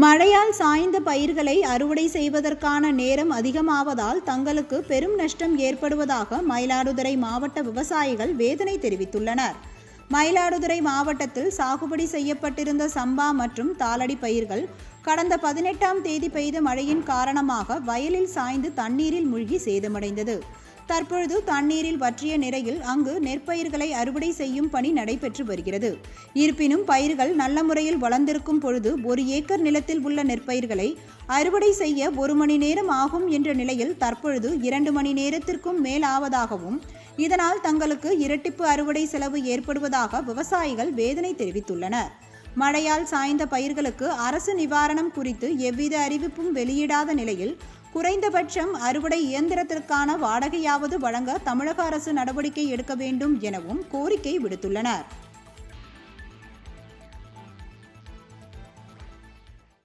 மழையால் சாய்ந்த பயிர்களை அறுவடை செய்வதற்கான நேரம் அதிகமாவதால் தங்களுக்கு பெரும் நஷ்டம் ஏற்படுவதாக மயிலாடுதுறை மாவட்ட விவசாயிகள் வேதனை தெரிவித்துள்ளனர். மயிலாடுதுறை மாவட்டத்தில் சாகுபடி செய்யப்பட்டிருந்த சம்பா மற்றும் தாளடி பயிர்கள் கடந்த பதினெட்டாம் தேதி பெய்த மழையின் காரணமாக வயலில் சாய்ந்து தண்ணீரில் மூழ்கி சேதமடைந்தது. தற்பொழுது தண்ணீரில் வற்றிய நிலையில் அங்கு நெற்பயிர்களை அறுவடை செய்யும் பணி நடைபெற்று வருகிறது. இருப்பினும் பயிர்கள் நல்ல முறையில் வளர்ந்திருக்கும் பொழுது ஒரு ஏக்கர் நிலத்தில் உள்ள நெற்பயிர்களை அறுவடை செய்ய ஒரு மணி நேரம் ஆகும் என்ற நிலையில் தற்பொழுது இரண்டு மணி நேரத்திற்கும் மேல் ஆவதாகவும் இதனால் தங்களுக்கு இரட்டிப்பு அறுவடை செலவு ஏற்படுவதாக விவசாயிகள் வேதனை தெரிவித்துள்ளனர். மழையால் சாய்ந்த பயிர்களுக்கு அரசு நிவாரணம் குறித்து எவ்வித அறிவிப்பும் வெளியிடாத நிலையில் குறைந்தபட்சம் அறுவடை இயந்திரத்திற்கான வாடகையாவது வழங்க தமிழக அரசு நடவடிக்கை எடுக்க வேண்டும் எனவும் கோரிக்கை விடுத்துள்ளனர்.